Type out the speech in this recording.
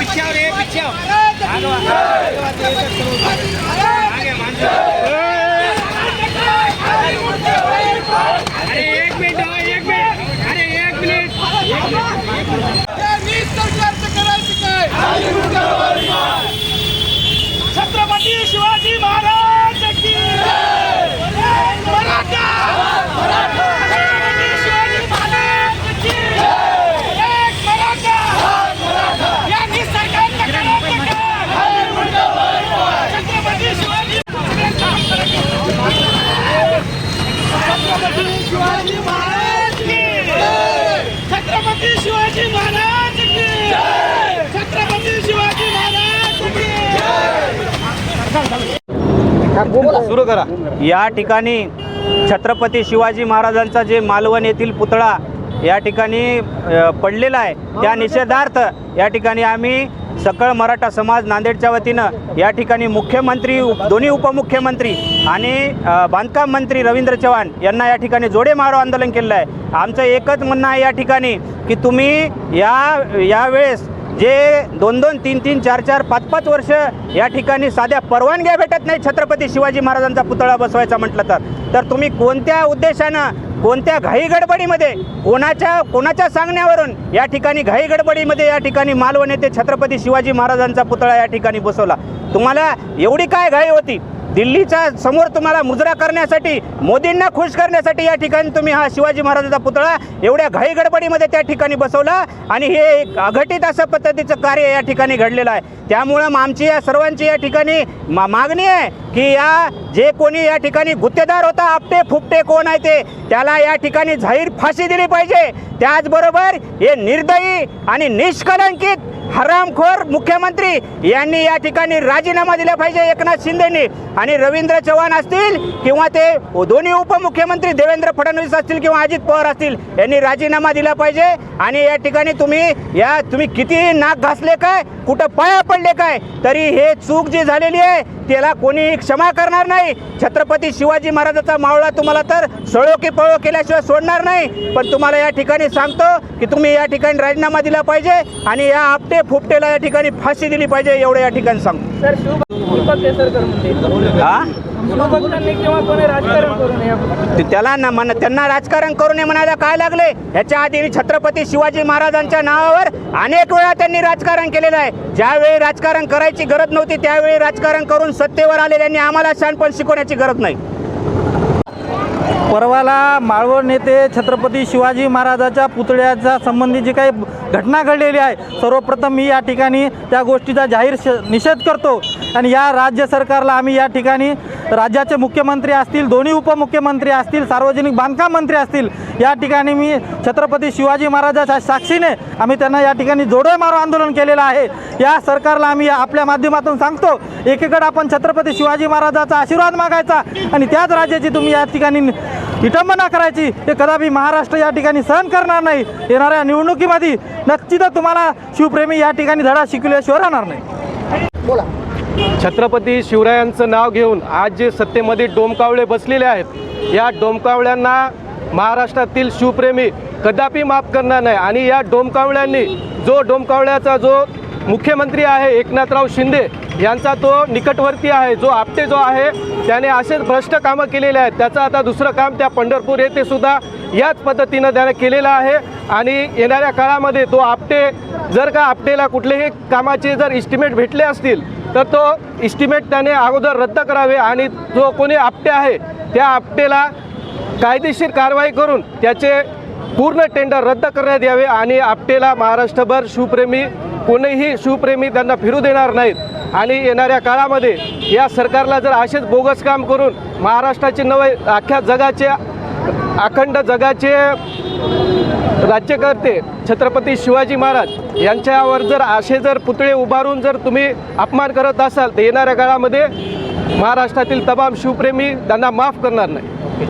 पिछाव रे पिछाव। आगे मांजो सुरू करा. या ठिकाणी छत्रपती शिवाजी महाराजांचा जे मालवण येथील पुतळा या ठिकाणी पडलेला आहे. त्या निषेधार्थ या ठिकाणी आम्ही सकळ मराठा समाज नांदेडच्या वतीनं या ठिकाणी मुख्यमंत्री दोन्ही उपमुख्यमंत्री आणि बांधकाम मंत्री रवींद्र चव्हाण यांना या ठिकाणी जोडे मारो आंदोलन केलेलं आहे. आमचं एकच म्हणणं आहे या ठिकाणी की तुम्ही या यावेळेस जे दोन दोन तीन तीन चार चार पाच पाच वर्ष या ठिकाणी साध्या परवानग्या भेटत नाही छत्रपती शिवाजी महाराजांचा पुतळा बसवायचा म्हटलं तर. तर तुम्ही कोणत्या उद्देशानं कोणत्या घाई गडबडीमध्ये कोणाच्या कोणाच्या सांगण्यावरून या ठिकाणी घाई गडबडीमध्ये या ठिकाणी मालवण येथे छत्रपती शिवाजी महाराजांचा पुतळा या ठिकाणी बसवला? तुम्हाला एवढी काय घाई होती? दिल्लीच्या समोर तुम्हाला मुजरा करण्यासाठी मोदींना खुश करण्यासाठी या ठिकाणी तुम्ही हा शिवाजी महाराजांचा पुतळा एवढ्या घाईगडबडीमध्ये त्या ठिकाणी बसवला आणि हे एक अघटित असं पद्धतीचं कार्य या ठिकाणी घडलेलं आहे. त्यामुळं आमची या सर्वांची या ठिकाणी मा मागणी आहे की या जे कोणी या ठिकाणी गुत्तेदार होता आपटे फुपटे कोण आहे ते त्याला या ठिकाणी जाहीर फाशी दिली पाहिजे. त्याचबरोबर हे निर्दयी आणि निष्कलंकित हरामखोर मुख्यमंत्री यांनी या ठिकाणी राजीनामा दिला पाहिजे एकनाथ शिंदेनी. आणि रवींद्र चव्हाण असतील किंवा ते दोन्ही उपमुख्यमंत्री देवेंद्र फडणवीस असतील किंवा अजित पवार असतील यांनी राजीनामा दिला पाहिजे. आणि या ठिकाणी तुम्ही या तुम्ही किती नाक घासले काय कुठं पाया पडले काय तरी हे चूक जी झालेली आहे त्याला कोणी क्षमा करणार नाही. छत्रपती शिवाजी महाराजाचा मावळा तुम्हाला तर सळो की पळो केल्याशिवाय सोडणार नाही. पण तुम्हाला या ठिकाणी सांगतो की तुम्ही या ठिकाणी राजीनामा दिला पाहिजे आणि या आपटे फुपटेला या ठिकाणी फाशी दिली पाहिजे एवढं या ठिकाणी सांगतो. ते त्याला ना म्हण त्यांना राजकारण करू नये म्हणायला काय लागले? ह्याच्या आधी छत्रपती शिवाजी महाराजांच्या नावावर अनेक वेळा त्यांनी राजकारण केलेलं आहे. ज्यावेळी राजकारण करायची गरज नव्हती त्यावेळी राजकारण करून सत्तेवर आलेल्यांनी आम्हाला शहाणपण शिकवण्याची गरज नाही. परवाला माळवण येथे छत्रपती शिवाजी महाराजाच्या पुतळ्याच्या संबंधी जी काही घटना घडलेली आहे सर्वप्रथम मी या ठिकाणी त्या गोष्टीचा जाहीर श निषेध करतो. आणि या राज्य सरकारला आम्ही या ठिकाणी राज्याचे मुख्यमंत्री असतील दोन्ही उपमुख्यमंत्री असतील सार्वजनिक बांधकाम मंत्री असतील या ठिकाणी मी छत्रपती शिवाजी महाराजाच्या साक्षीने आम्ही त्यांना या ठिकाणी जोडे मारो आंदोलन केलेलं आहे. या सरकारला आम्ही आपल्या माध्यमातून सांगतो एकीकडे आपण छत्रपती शिवाजी महाराजाचा आशीर्वाद मागायचा आणि त्याच राज्याची तुम्ही या ठिकाणी विटंबना करायची हे कदापि महाराष्ट्र या ठिकाणी सहन करणार नाही. येणाऱ्या निवडणुकीमध्ये नक्कीच तुम्हाला शिवप्रेमी या ठिकाणी धडा शिकल्याशिवाय राहणार नाही. बोला. छत्रपती शिवरायांचं नाव घेऊन आज जे सत्तेमध्ये डोमकावळे बसलेले आहेत या डोमकावळ्यांना महाराष्ट्रातील शिवप्रेमी कदापि माफ करणार नाही. आणि या डोमकावळ्यांनी जो डोमकावळ्याचा जो मुख्यमंत्री आहे एकनाथराव शिंदे यांचा तो निकटवर्ती आहे जो आपटे जो आहे त्याने असेच भ्रष्ट कामं केलेले आहेत. त्याचं आता दुसरं काम त्या पंढरपूर येथे सुद्धा याच पद्धतीनं त्याने केलेलं आहे. आणि येणाऱ्या काळामध्ये तो आपटे जर का आपटेला कुठलेही कामाचे जर इस्टिमेट भेटले असतील तर तो इस्टिमेट त्याने अगोदर रद्द करावे आणि जो कोणी आपटे आहे त्या आपटेला कायदेशीर कारवाई करून त्याचे पूर्ण टेंडर रद्द करण्यात यावे आणि आपटेला महाराष्ट्रभर शिवप्रेमी कोणीही शिवप्रेमी त्यांना फिरू देणार नाहीत. आणि येणाऱ्या काळामध्ये या सरकारला जर असेच बोगस काम करून महाराष्ट्राचे नवे अख्ख्या जगाचे अखंड जगाचे राज्यकर्ते छत्रपती शिवाजी महाराज यांच्यावर जर असे जर पुतळे उभारून जर तुम्ही अपमान करत असाल तर येणाऱ्या काळामध्ये महाराष्ट्रातील तमाम शिवप्रेमी त्यांना माफ करणार नाही.